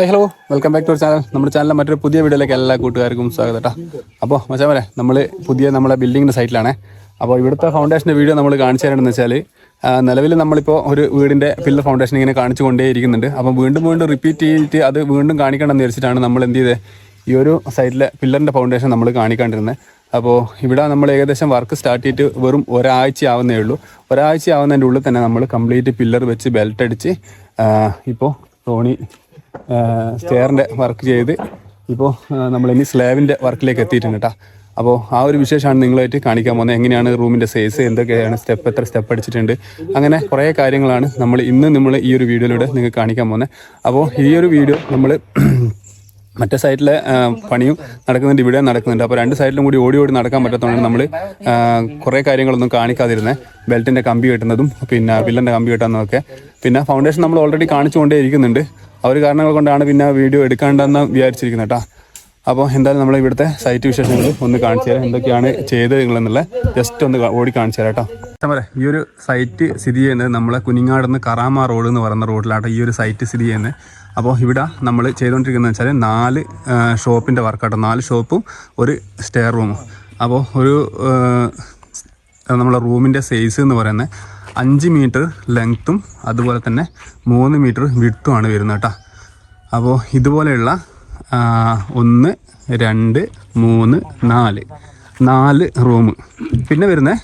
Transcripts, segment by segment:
Hi hello welcome back to channel നമ്മുടെ ചാനലിലെ മറ്റൊരു പുതിയ വീഡിയോയിലേക്ക് എല്ലാ കൂട്ടുകാർക്കും സ്വാഗതം കേട്ടോ അപ്പോൾ മച്ചാമരെ നമ്മൾ പുതിയ നമ്മളെ ബിൽഡിങ്ങിന്റെ സൈറ്റിലാണ് അപ്പോൾ ഇവിടുത്തെ ഫൗണ്ടേഷന്റെ വീഡിയോ നമ്മൾ കാണിച്ചു തരണമെന്ന് വെച്ചാൽ നിലവിൽ നമ്മളിപ്പോൾ ഒരു വീടിന്റെ പില്ലർ ഫൗണ്ടേഷൻ ഇങ്ങനെ കാണിച്ചു കൊണ്ടേയിരിക്കുന്നുണ്ട്. അപ്പോൾ വീണ്ടും വീണ്ടും റിപ്പീറ്റ് ചെയ്തിട്ട് അത് വീണ്ടും കാണിക്കണം എന്ന് വിചാരിച്ചിട്ടാണ് നമ്മൾ എന്ത് ചെയ്തത് ഈ ഒരു സൈറ്റിലെ പില്ലറിന്റെ ഫൗണ്ടേഷൻ നമ്മൾ കാണിക്കാണ്ടിരുന്നത് അപ്പോൾ ഇവിടെ നമ്മൾ ഏകദേശം വർക്ക് സ്റ്റാർട്ട് ചെയ്തിട്ട് വെറും ഒരാഴ്ച ആവുന്നേ ഉള്ളൂ. ഒരാഴ്ച ആവുന്നതിന്റെ ഉള്ളിൽ തന്നെ നമ്മൾ കംപ്ലീറ്റ് പില്ലർ വെച്ച് ബെൽറ്റ് അടിച്ച് ഇപ്പോൾ തോണി സ്റ്റെയറിന്റെ വർക്ക് ചെയ്ത് ഇപ്പോൾ നമ്മൾ ഇനി സ്ലാബിന്റെ വർക്കിലേക്ക് എത്തിയിട്ടുണ്ട് കേട്ടോ അപ്പോൾ ആ ഒരു വിശേഷമാണ് നിങ്ങളായിട്ട് കാണിക്കാൻ പോകുന്നത്. എങ്ങനെയാണ് റൂമിന്റെ സൈസ് എന്തൊക്കെയാണ് സ്റ്റെപ്പ് എത്ര സ്റ്റെപ്പ് അടിച്ചിട്ടുണ്ട്. അങ്ങനെ കുറേ കാര്യങ്ങളാണ് നമ്മൾ ഇന്ന് നമ്മൾ ഈ ഒരു വീഡിയോയിലൂടെ നിങ്ങൾക്ക് കാണിക്കാൻ പോകുന്നത്. അപ്പോൾ ഈ ഒരു വീഡിയോ നമ്മൾ മറ്റേ സൈഡിലെ പണിയും നടക്കുന്നുണ്ട് ഇവിടെ നടക്കുന്നുണ്ട്. അപ്പോൾ രണ്ട് സൈഡിലും കൂടി ഓടി ഓടി നടക്കാൻ പറ്റാത്തതുകൊണ്ട് നമ്മൾ കുറേ കാര്യങ്ങളൊന്നും കാണിക്കാതിരുന്നത്. ബെൽറ്റിന്റെ കമ്പി കെട്ടുന്നതും പിന്നെ പില്ലറിന്റെ കമ്പി കെട്ടുന്നതൊക്കെ പിന്നെ ഫൗണ്ടേഷൻ നമ്മൾ ഓൾറെഡി കാണിച്ചുകൊണ്ടേ ഇരിക്കുന്നുണ്ട്. ആ ഒരു കാരണങ്ങൾ കൊണ്ടാണ് പിന്നെ വീഡിയോ എടുക്കാണ്ടെന്ന് വിചാരിച്ചിരിക്കുന്നത് കേട്ടോ. അപ്പോൾ എന്തായാലും നമ്മൾ ഇവിടുത്തെ സൈറ്റ് വിശേഷങ്ങൾ ഒന്ന് കാണിച്ചു തരാം. എന്തൊക്കെയാണ് ചെയ്തത് നിങ്ങളെന്നുള്ള ജസ്റ്റ് ഒന്ന് ഓടി കാണിച്ചു തരാം കേട്ടോ. ഈ ഒരു സൈറ്റ് സ്ഥിതി ചെയ്യുന്നത് നമ്മളെ കുനിങ്ങാട് നിന്ന് കറാമ റോഡ് എന്ന് പറയുന്ന റോഡിലാട്ടോ ഈ ഒരു സൈറ്റ് സ്ഥിതി ചെയ്യുന്നത്. അപ്പോൾ ഇവിടെ നമ്മൾ ചെയ്തുകൊണ്ടിരിക്കുന്നത് വെച്ചാൽ നാല് ഷോപ്പിന്റെ വർക്കാട്ടോ നാല് ഷോപ്പും ഒരു സ്റ്റെയർ റൂമും അപ്പോൾ ഒരു നമ്മളെ റൂമിന്റെ സൈസ് എന്ന് പറയുന്നത് അഞ്ച് മീറ്റർ ലെങ്ത്തും അതുപോലെ തന്നെ മൂന്ന് മീറ്റർ വിട്ടുമാണ് വരുന്നത് കേട്ടോ. അപ്പോൾ ഇതുപോലെയുള്ള ഒന്ന് രണ്ട് മൂന്ന് നാല് നാല് റൂം. പിന്നെ വരുന്നത്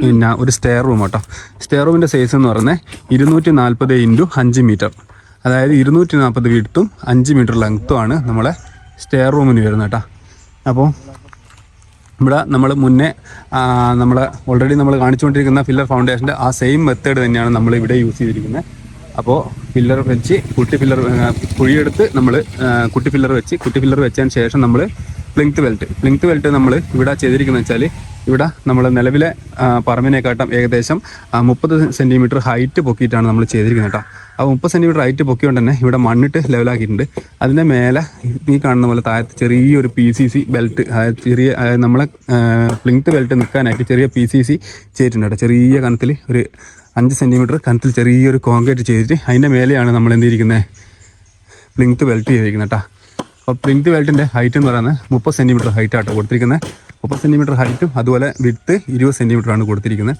പിന്നെ ഒരു സ്റ്റെയർ റൂം കേട്ടോ. സ്റ്റെയർ റൂമിന്റെ സൈസ് എന്ന് പറയുന്നത് ഇരുന്നൂറ്റി നാൽപ്പത് ഇന്റു അഞ്ച് മീറ്റർ. അതായത് ഇരുന്നൂറ്റി നാൽപ്പത് വിട്ടും അഞ്ച് മീറ്റർ ലെങ്ത്തുമാണ് നമ്മളെ സ്റ്റെയർ റൂമിന് വരുന്നത് കേട്ടോ. അപ്പോൾ ഇവിടെ നമ്മൾ മുന്നേ നമ്മൾ ഓൾറെഡി നമ്മൾ കാണിച്ചുകൊണ്ടിരിക്കുന്ന ഫില്ലർ ഫൗണ്ടേഷന്റെ ആ സെയിം മെത്തേഡ് തന്നെയാണ് നമ്മൾ ഇവിടെ യൂസ് ചെയ്തിരിക്കുന്നത് അപ്പോൾ ഫില്ലർ വെച്ച് കുട്ടി ഫില്ലർ കുഴിയെടുത്ത് നമ്മൾ കുട്ടി ഫില്ലർ വെച്ച് കുട്ടി ഫില്ലർ വെച്ചതിന് ശേഷം നമ്മൾ പ്ലിങ്ത് ബെൽറ്റ് പ്ലിങ്ത് ബെൽറ്റ് നമ്മൾ ഇവിടെ ചെയ്തിരിക്കുന്നത് വെച്ചാൽ ഇവിടെ നമ്മൾ നിലവിലെ പറമ്പിനെക്കാട്ടും ഏകദേശം മുപ്പത് സെന്റിമീറ്റർ ഹൈറ്റ് പൊക്കിയിട്ടാണ് നമ്മൾ ചെയ്തിരിക്കുന്നത് കേട്ടോ. അപ്പോൾ മുപ്പത് സെന്റിമീറ്റർ ഹൈറ്റ് പൊക്കിയോണ്ട് തന്നെ ഇവിടെ മണ്ണിട്ട് ലെവലാക്കിയിട്ടുണ്ട്. അതിന്റെ മേലെ ഈ കാണുന്ന പോലെ താഴത്ത് ചെറിയൊരു പി സി സി ബെൽറ്റ് ചെറിയ നമ്മളെ പ്ലിങ്ത് ബെൽറ്റ് നിൽക്കാനായിട്ട് ചെറിയ പി സി സി ചെയ്തിട്ടുണ്ട് ചെറിയ കനത്തിൽ ഒരു അഞ്ച് സെന്റിമീറ്റർ കനത്തിൽ ചെറിയൊരു കോൺക്രീറ്റ് ചെയ്തിട്ട് അതിന്റെ മേലെയാണ് നമ്മൾ എന്ത് ചെയ്തിരിക്കുന്നത് പ്ലിങ്ത് ബെൽറ്റ് ചെയ്തിരിക്കുന്നത് കേട്ടോ. അപ്പോൾ പ്ലിങ്ത് ബെൽറ്റിന്റെ ഹൈറ്റ് എന്ന് പറയുന്നത് മുപ്പത് സെന്റിമീറ്റർ ഹൈറ്റ് ആട്ടോ കൊടുത്തിരിക്കുന്നത് മുപ്പത് സെന്റിമീറ്റർ ഹൈറ്റും അതുപോലെ വിട്ട് ഇരുപത് ആണ് കൊടുത്തിരിക്കുന്നത്.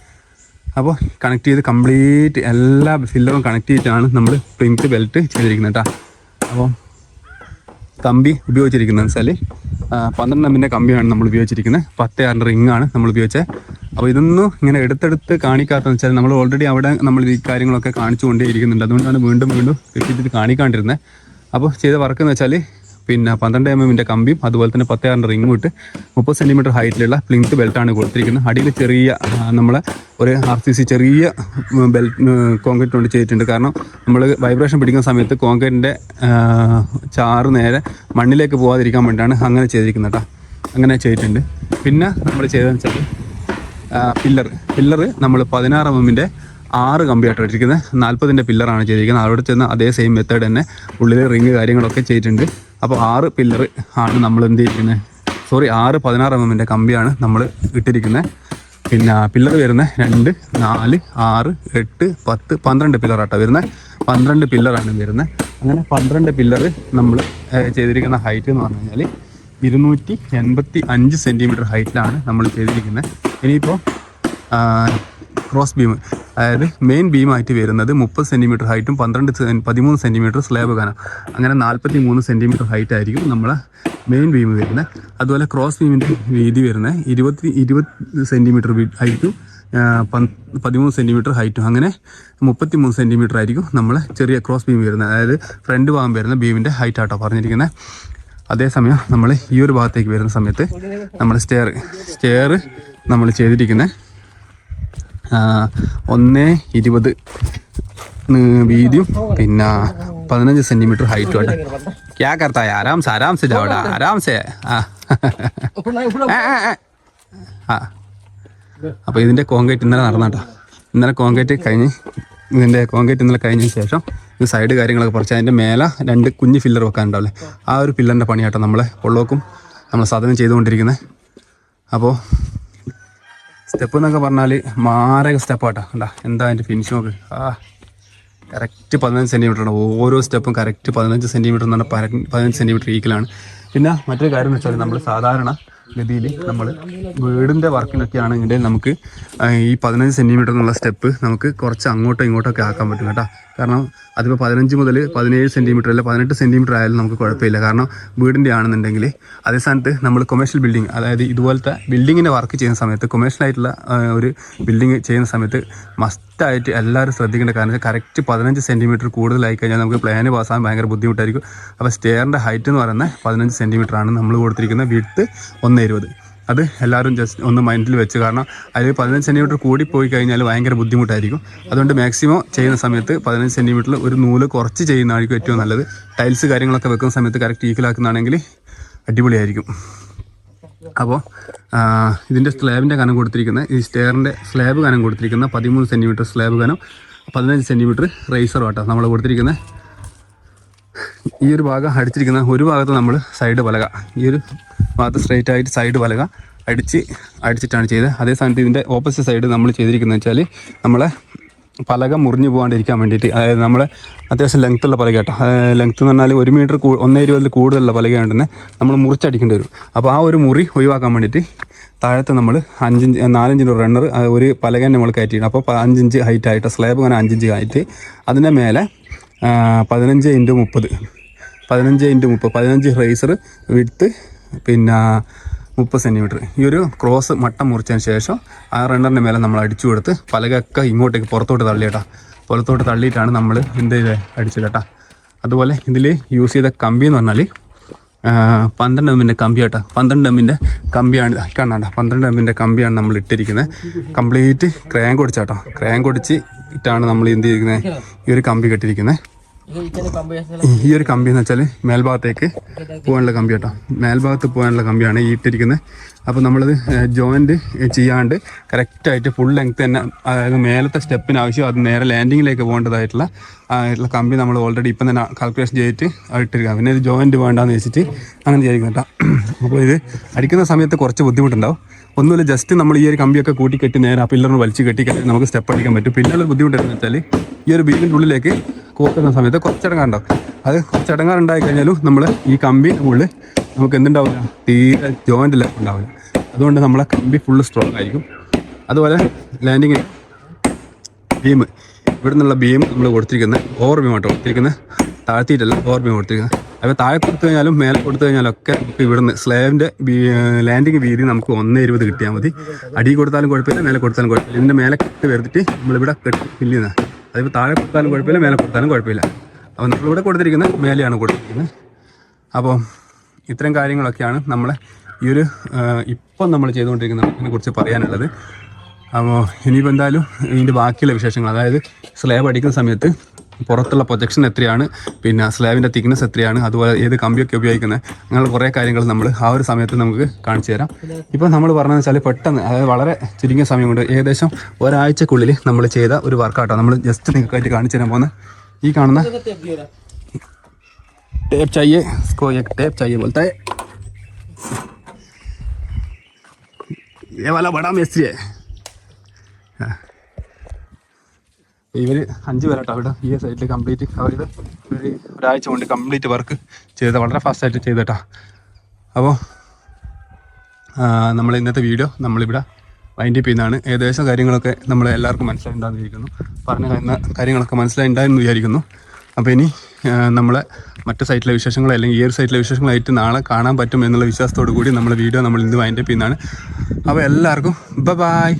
അപ്പോൾ കണക്ട് ചെയ്ത് കംപ്ലീറ്റ് എല്ലാ ഫില്ലറും കണക്ട് ചെയ്തിട്ടാണ് നമ്മൾ പ്രിന്റ് ബെൽറ്റ് ചെയ്തിരിക്കുന്നത് കേട്ടോ അപ്പോൾ കമ്പി ഉപയോഗിച്ചിരിക്കുന്നത് വെച്ചാൽ പന്ത്രണ്ട് എമ്മിന്റെ കമ്പിയാണ് നമ്മൾ ഉപയോഗിച്ചിരിക്കുന്നത്. പത്ത് ആറിന്റെ റിംഗ് ആണ് നമ്മൾ ഉപയോഗിച്ചത്. അപ്പോൾ ഇതൊന്നും ഇങ്ങനെ എടുത്തെടുത്ത് കാണിക്കാത്തതെന്ന് വെച്ചാൽ നമ്മൾ ഓൾറെഡി അവിടെ നമ്മൾ ഈ കാര്യങ്ങളൊക്കെ കാണിച്ചു കൊണ്ടേ ഇരിക്കുന്നുണ്ട്. അതുകൊണ്ടാണ് വീണ്ടും വീണ്ടും റിപ്പീറ്റ് കാണിക്കാണ്ടിരുന്നത്. അപ്പോൾ ചെയ്ത വർക്ക് എന്ന് വെച്ചാൽ പിന്നെ പന്ത്രണ്ട് എം എമ്മിന്റെ കമ്പിയും അതുപോലെ തന്നെ പത്ത് ആറിന്റെ റിംഗും ഇട്ട് മുപ്പത് സെന്റിമീറ്റർ ഹൈറ്റിലുള്ള പ്ലിങ്ത് ബെൽറ്റാണ് കൊടുത്തിരിക്കുന്നത്. അടിയിൽ ചെറിയ നമ്മളെ ഒരു ആർ സി സി ചെറിയ ബെൽറ്റ് കോൺക്രീറ്റ് കൊണ്ട് ചെയ്തിട്ടുണ്ട്. കാരണം നമ്മൾ വൈബ്രേഷൻ പിടിക്കുന്ന സമയത്ത് കോൺക്രീറ്റിന്റെ ചാറ് നേരെ മണ്ണിലേക്ക് പോകാതിരിക്കാൻ വേണ്ടിയിട്ടാണ് അങ്ങനെ ചെയ്തിരിക്കുന്നത് കേട്ടോ അങ്ങനെ ചെയ്തിട്ടുണ്ട്. പിന്നെ നമ്മൾ ചെയ്തതെന്ന് വെച്ചാൽ പില്ലർ പില്ലർ നമ്മൾ പതിനാറ് എം എമ്മിന്റെ ആറ് കമ്പിയായിട്ട് ഇട്ടിരിക്കുന്നത് നാൽപ്പതിന്റെ പില്ലറാണ് ചെയ്തിരിക്കുന്നത്. അവിടെ ചെന്ന് അതേ സെയിം മെത്തേഡ് തന്നെ ഉള്ളിൽ റിങ് കാര്യങ്ങളൊക്കെ ചെയ്തിട്ടുണ്ട്. അപ്പോൾ ആറ് പില്ലർ ആണ് നമ്മൾ എന്ത് ചെയ്തിരിക്കുന്നത് സോറി ആറ് പതിനാറ് എം എമ്മിന്റെ കമ്പിയാണ് നമ്മൾ ഇട്ടിരിക്കുന്നത് പിന്നെ പില്ലർ വരുന്നത് രണ്ട് നാല് ആറ് എട്ട് പത്ത് പന്ത്രണ്ട് പില്ലറാട്ടോ വരുന്നത് പന്ത്രണ്ട് പില്ലറാണ് വരുന്നത് അങ്ങനെ പന്ത്രണ്ട് പില്ലർ നമ്മൾ ചെയ്തിരിക്കുന്ന ഹൈറ്റ് എന്ന് പറഞ്ഞു കഴിഞ്ഞാൽ ഇരുന്നൂറ്റി എൺപത്തി അഞ്ച് സെന്റിമീറ്റർ ഹൈറ്റിലാണ് നമ്മൾ ചെയ്തിരിക്കുന്നത് ഇനിയിപ്പോൾ ക്രോസ് ബീം അതായത് മെയിൻ ബീമായിട്ട് വരുന്നത് മുപ്പത് സെന്റിമീറ്റർ ഹൈറ്റും പന്ത്രണ്ട് പതിമൂന്ന് സെന്റിമീറ്റർ സ്ലാബ് കനം അങ്ങനെ നാൽപ്പത്തി മൂന്ന് സെന്റിമീറ്റർ ഹൈറ്റ് ആയിരിക്കും നമ്മളെ മെയിൻ ബീം വരുന്നത്. അതുപോലെ ക്രോസ് ബീമിന്റെ വീതി വരുന്നത് ഇരുപത്തി ഇരുപത് സെന്റിമീറ്റർ ഹൈറ്റും പതിമൂന്ന് സെന്റിമീറ്റർ ഹൈറ്റും അങ്ങനെ മുപ്പത്തി മൂന്ന് സെന്റിമീറ്റർ ആയിരിക്കും നമ്മൾ ചെറിയ ക്രോസ് ബീം വരുന്നത്. അതായത് ഫ്രണ്ട് ഭാഗം വരുന്ന ബീമിന്റെ ഹൈറ്റ് ആട്ടോ പറഞ്ഞിരിക്കുന്നത് അതേസമയം നമ്മൾ ഈ ഒരു ഭാഗത്തേക്ക് വരുന്ന സമയത്ത് നമ്മൾ സ്റ്റെയർ സ്റ്റെയർ നമ്മൾ ചെയ്തിരിക്കുന്നത് ഒന്ന് ഇരുപത് വീതിയും പിന്നെ പതിനഞ്ച് സെന്റിമീറ്റർ ഹൈറ്റും ആട്ടെ ക്യാ കർത്തായ? ആരാം സെ ആരാം സെ ജാവടാ ആരാം സെ ആ ആ, അപ്പോൾ ഇതിന്റെ കോൺക്രീറ്റ് ഇന്നലെ നടന്നാട്ടോ. ഇന്നലെ കോൺക്രീറ്റ് കഴിഞ്ഞ് ഇതിന്റെ കോൺക്രീറ്റ് ഇന്നലെ കഴിഞ്ഞ ശേഷം ഇത് സൈഡ് കാര്യങ്ങളൊക്കെ പറിച്ച് അതിന്റെ മേലെ രണ്ട് കുഞ്ഞ് ഫില്ലർ വെക്കാനുണ്ടാവില്ലേ? ആ ഒരു ഫില്ലറിന്റെ പണിയാട്ടോ നമ്മളെ പൊള്ളോക്കും നമ്മൾ സാധനം ചെയ്തുകൊണ്ടിരിക്കുന്നത് അപ്പോൾ സ്റ്റെപ്പ് എന്നൊക്കെ പറഞ്ഞാൽ മാരക സ്റ്റെപ്പാട്ടാ കണ്ടാ എന്താ അതിന്റെ ഫിനിഷ് നോക്ക് ആ കറക്റ്റ് പതിനഞ്ച് സെന്റിമീറ്റർ ആണ്. ഓരോ സ്റ്റെപ്പും കറക്റ്റ് പതിനഞ്ച് സെന്റിമീറ്റർ എന്ന് പറഞ്ഞാൽ പതിനഞ്ച് സെന്റിമീറ്റർ ഈക്കിലാണ് പിന്നെ മറ്റൊരു കാര്യം എന്ന് വെച്ചാൽ നമ്മൾ സാധാരണ ഗതിയിൽ നമ്മൾ വീടിന്റെ വർക്കിനൊക്കെ ആണെങ്കിൽ നമുക്ക് ഈ പതിനഞ്ച് സെന്റിമീറ്റർ എന്നുള്ള സ്റ്റെപ്പ് നമുക്ക് കുറച്ച് അങ്ങോട്ടോ ഇങ്ങോട്ടോ ഒക്കെ ആക്കാൻ പറ്റും കേട്ടോ. കാരണം അതിപ്പോൾ പതിനഞ്ച് മുതൽ പതിനേഴ് സെന്റിമീറ്റർ അല്ല പതിനെട്ട് സെന്റിമീറ്റർ ആയാലും നമുക്ക് കുഴപ്പമില്ല. കാരണം വീടിന്റെ ആണെന്നുണ്ടെങ്കിൽ അതേ സ്ഥാനത്ത് നമ്മൾ കൊമേഴ്ഷ്യൽ ബിൽഡിംഗ് അതായത് ഇതുപോലത്തെ ബിൽഡിങ്ങിന്റെ വർക്ക് ചെയ്യുന്ന സമയത്ത് കൊമേഴ്ഷ്യൽ ആയിട്ടുള്ള ഒരു ബിൽഡിംഗ് ചെയ്യുന്ന സമയത്ത് മസ്റ്റായിട്ട് എല്ലാവരും ശ്രദ്ധിക്കേണ്ട കാരണം കറക്റ്റ് പതിനഞ്ച് സെന്റിമീറ്റർ കൂടുതലായി കഴിഞ്ഞാൽ നമുക്ക് പ്ലാന് പാസ്സാകാൻ ഭയങ്കര ബുദ്ധിമുട്ടായിരിക്കും. അപ്പോൾ സ്റ്റെയറിന്റെ ഹൈറ്റ് എന്ന് പറയുന്നത് പതിനഞ്ച് സെന്റിമീറ്റർ ആണ് നമ്മൾ കൊടുത്തിരിക്കുന്ന വിട്ട് ഒന്ന് ഇരുപത് അത് എല്ലാവരും ജസ്റ്റ് ഒന്ന് മൈൻഡിൽ വെച്ച്. കാരണം അതിൽ പതിനഞ്ച് സെന്റിമീറ്റർ കൂടി പോയി കഴിഞ്ഞാൽ ഭയങ്കര ബുദ്ധിമുട്ടായിരിക്കും. അതുകൊണ്ട് മാക്സിമം ചെയ്യുന്ന സമയത്ത് പതിനഞ്ച് സെന്റിമീറ്ററിൽ ഒരു നൂൽ കുറച്ച് ചെയ്യുന്നതായിരിക്കും ഏറ്റവും നല്ലത്. ടൈൽസ് കാര്യങ്ങളൊക്കെ വെക്കുന്ന സമയത്ത് കറക്റ്റ് ഈക്വലാക്കുന്നതാണെങ്കിൽ അടിപൊളിയായിരിക്കും. അപ്പോൾ ഇതിന്റെ സ്ലാബിന്റെ കനം കൊടുത്തിരിക്കുന്ന ഈ സ്റ്റെയറിന്റെ സ്ലാബ് കനം കൊടുത്തിരിക്കുന്ന പതിമൂന്ന് സെന്റിമീറ്റർ സ്ലാബ് കനം പതിനഞ്ച് സെന്റിമീറ്റർ റേസർ വാട്ടോ നമ്മൾ കൊടുത്തിരിക്കുന്ന. ഈ ഒരു ഭാഗം അടിച്ചിരിക്കുന്ന ഒരു ഭാഗത്ത് നമ്മൾ സൈഡ് പലക. ഈ ഒരു ഭാഗത്ത് സ്ട്രേറ്റ് ആയിട്ട് സൈഡ് വലക അടിച്ച് അടിച്ചിട്ടാണ് ചെയ്തത്. അതേ സമയത്ത് ഇതിന്റെ ഓപ്പോസിറ്റ് സൈഡ് നമ്മൾ ചെയ്തിരിക്കുന്നത് വെച്ചാൽ നമ്മളെ പലക മുറിഞ്ഞു പോകാണ്ടിരിക്കാൻ വേണ്ടിയിട്ട് അതായത് നമ്മളെ അത്യാവശ്യം ലെങ്ത്തുള്ള പലക കേട്ടോ. ലെങ്ത്ത് എന്ന് പറഞ്ഞാൽ ഒരു മീറ്റർ ഒന്നേ ഇരുപതിൽ കൂടുതലുള്ള തന്നെ നമ്മൾ മുറിച്ചടിക്കേണ്ടി വരും. അപ്പോൾ ആ ഒരു മുറി ഒഴിവാക്കാൻ വേണ്ടിയിട്ട് താഴത്ത് നമ്മൾ അഞ്ചിഞ്ച് നാലഞ്ചിന്റെ റണ്ണർ ഒരു പലകനെ നമ്മൾ കയറ്റിയിട്ട് അപ്പോൾ അഞ്ചിഞ്ച് ഹൈറ്റ് ആയിട്ട് സ്ലാബ് അങ്ങനെ അഞ്ചിഞ്ച് ആയിട്ട് അതിന്റെ മേലെ പതിനഞ്ച് ഇന്റു മുപ്പത്. പതിനഞ്ച് ഇന്റു മുപ്പത്. പതിനഞ്ച് റേസർ വിടുത്ത് പിന്നെ മുപ്പത് സെന്റിമീറ്റർ ഈ ഒരു ക്രോസ് മട്ടം മുറിച്ചതിന് ശേഷം ആ റണ്ണറിന്റെ മേലെ നമ്മൾ അടിച്ചു കൊടുത്ത് പലകൊക്കെ ഇങ്ങോട്ടേക്ക് പുറത്തോട്ട് തള്ളിയിട്ടാ. പുറത്തോട്ട് തള്ളിയിട്ടാണ് നമ്മൾ എന്ത് ചെയ്ത്? അടിച്ചത് അതുപോലെ ഇതിൽ യൂസ് ചെയ്ത കമ്പി എന്ന് പറഞ്ഞാൽ പന്ത്രണ്ട് എമ്മിന്റെ കമ്പി കേട്ടോ. പന്ത്രണ്ട് എമ്മിന്റെ കമ്പിയാണ് കാണാണ്ട പന്ത്രണ്ട് എമ്മിന്റെ കമ്പിയാണ് നമ്മൾ ഇട്ടിരിക്കുന്നത്. കംപ്ലീറ്റ് ക്രയാൻ കൊടിച്ചാട്ടോ ക്രാങ്ക് കൊടിച്ച് ഇട്ടാണ് നമ്മൾ എന്ത് ചെയ്തിരിക്കുന്നത്? ഈ ഒരു കമ്പി കെട്ടിയിരിക്കുന്നത് ഈ ഒരു കമ്പി എന്ന് വെച്ചാൽ മേൽഭാഗത്തേക്ക് പോകാനുള്ള കമ്പി കേട്ടോ. മേൽഭാഗത്ത് പോകാനുള്ള കമ്പിയാണ് ഈ ഇട്ടിരിക്കുന്നത് അപ്പോൾ നമ്മളത് ജോയിന്റ് ചെയ്യാണ്ട് കറക്റ്റായിട്ട് ഫുൾ ലെങ്ത് തന്നെ അതായത് മേലത്തെ സ്റ്റെപ്പിന് ആവശ്യം അത് നേരെ ലാൻഡിങ്ങിലേക്ക് പോകേണ്ടതായിട്ടുള്ള കമ്പി നമ്മൾ ഓൾറെഡി ഇപ്പം തന്നെ കാൽക്കുലേഷൻ ചെയ്തിട്ട് ഇട്ടിരിക്കുക പിന്നെ ഒരു ജോയിന്റ് വേണ്ടാന്ന് വെച്ചിട്ട് അങ്ങനെ ചെയ്തിരിക്കും കേട്ടോ. അപ്പോൾ ഇത് അടിക്കുന്ന സമയത്ത് കുറച്ച് ബുദ്ധിമുട്ടുണ്ടാവും. ഒന്നുമില്ല ജസ്റ്റ് നമ്മൾ ഈ ഒരു കമ്പിയൊക്കെ കൂട്ടി കെട്ടി നേരെ ആ പില്ലറിന് വലിച്ച് കെട്ടി നമുക്ക് സ്റ്റെപ്പ് അടിക്കാൻ പറ്റും. പിന്നെയുള്ള ബുദ്ധിമുട്ട് ബുദ്ധിമുട്ടെന്ന് വെച്ചാൽ ഈ ഒരു ബീമിന്റെ ഉള്ളിലേക്ക് കോക്കുന്ന സമയത്ത് കുറച്ചടങ്ങാറുണ്ടാവും അത് കുറച്ചടങ്ങാറുണ്ടായി കഴിഞ്ഞാലും നമ്മൾ ഈ കമ്പി ഉള്ളിൽ നമുക്ക് എന്തുണ്ടാവില്ല? തീരെ ജോയിന്റ് ഉണ്ടാവില്ല. അതുകൊണ്ട് നമ്മളെ കമ്പി ഫുള്ള് സ്ട്രോങ് ആയിരിക്കും. അതുപോലെ ലാൻഡിങ് ബീം ഇവിടെ നിന്നുള്ള ബീം നമ്മൾ കൊടുത്തിരിക്കുന്നത് ഓവർ ബീം ആട്ടോ. കൊടുത്തിരിക്കുന്നത് താഴ്ത്തിയിട്ടല്ല ഓവർ ബീം കൊടുത്തിരിക്കുന്നത് അപ്പോൾ താഴെ കൊടുത്തു കഴിഞ്ഞാലും മേലെ കൊടുത്തു കഴിഞ്ഞാലും ഒക്കെ നമുക്ക് ഇവിടുന്ന് സ്ലാബിന്റെ ലാൻഡിങ് വീതി നമുക്ക് ഒന്ന് ഇരുപത് കിട്ടിയാൽ മതി. അടി കൊടുത്താലും കുഴപ്പമില്ല മേലെ കൊടുത്താലും കുഴപ്പമില്ല. ഇതിന്റെ മേലെ കെട്ട് വരുത്തിട്ട് നമ്മളിവിടെ കെട്ടി ഫില്ല് ചെയ്യുന്നത് അതിപ്പോൾ താഴെ കൊടുത്താലും കുഴപ്പമില്ല മേലെ കൊടുത്താലും കുഴപ്പമില്ല. അപ്പോൾ നമ്മളിവിടെ കൊടുത്തിരിക്കുന്നത് മേലെയാണ് കൊടുത്തിരിക്കുന്നത് അപ്പോൾ ഇത്തരം കാര്യങ്ങളൊക്കെയാണ് നമ്മളെ ഈ ഒരു ഇപ്പം നമ്മൾ ചെയ്തുകൊണ്ടിരിക്കുന്നതിനെ കുറിച്ച് പറയാനുള്ളത്. അപ്പോൾ ഇനിയിപ്പോൾ എന്തായാലും ഇതിന്റെ ബാക്കിയുള്ള വിശേഷങ്ങൾ അതായത് സ്ലേബ് അടിക്കുന്ന സമയത്ത് പുറത്തുള്ള പ്രൊജക്ഷൻ എത്രയാണ് പിന്നെ സ്ലാബിൻ്റെ തിക്നെസ് എത്രയാണ് അതുപോലെ ഏത് കമ്പിയൊക്കെ ഉപയോഗിക്കുന്നത് അങ്ങനെയുള്ള കുറേ കാര്യങ്ങൾ നമ്മൾ ആ ഒരു സമയത്ത് നമുക്ക് കാണിച്ചു തരാം ഇപ്പോൾ നമ്മൾ പറഞ്ഞതെന്ന് വെച്ചാൽ പെട്ടെന്ന് അതായത് വളരെ ചുരുങ്ങിയ സമയം കൊണ്ട് ഏകദേശം ഒരാഴ്ചക്കുള്ളിൽ നമ്മൾ ചെയ്ത ഒരു വർക്കൗട്ടോ നമ്മൾ ജസ്റ്റ് നിങ്ങൾക്കായിട്ട് കാണിച്ചു തരാൻ പോകുന്ന ഈ കാണുന്ന टेप चाहिए इसको एक टेप चाहिए बोलता है ये वाला बड़ा मिस्त्री है हाँ। ഇവർ അഞ്ച് പേരാട്ടോ ഇവിടെ ഈ സൈഡിൽ കംപ്ലീറ്റ് ഒരു ഒരാഴ്ച കൊണ്ട് കംപ്ലീറ്റ് വർക്ക് ചെയ്ത വളരെ ഫാസ്റ്റായിട്ട് ചെയ്തേട്ടാ അപ്പോൾ നമ്മൾ ഇന്നത്തെ വീഡിയോ നമ്മളിവിടെ വൈൻഡപ്പ് ചെയ്യുന്നതാണ്. ഏകദേശം കാര്യങ്ങളൊക്കെ നമ്മൾ എല്ലാവർക്കും മനസ്സിലായിട്ടുണ്ടാകുന്ന വിചാരിക്കുന്നു പറഞ്ഞ കാര്യ- കാര്യങ്ങളൊക്കെ മനസ്സിലായിട്ടുണ്ടായെന്ന് വിചാരിക്കുന്നു. അപ്പോൾ ഇനി നമ്മളെ മറ്റു സൈറ്റിലെ വിശേഷങ്ങൾ അല്ലെങ്കിൽ ഈ ഒരു സൈറ്റിലെ വിശേഷങ്ങളായിട്ട് നാളെ കാണാൻ പറ്റും എന്നുള്ള വിശ്വാസത്തോടു കൂടി നമ്മൾ വീഡിയോ നമ്മൾ ഇന്ന് വൈൻഡപ്പ് ചെയ്യുന്നതാണ്. അപ്പോൾ എല്ലാവർക്കും ബ ബായ്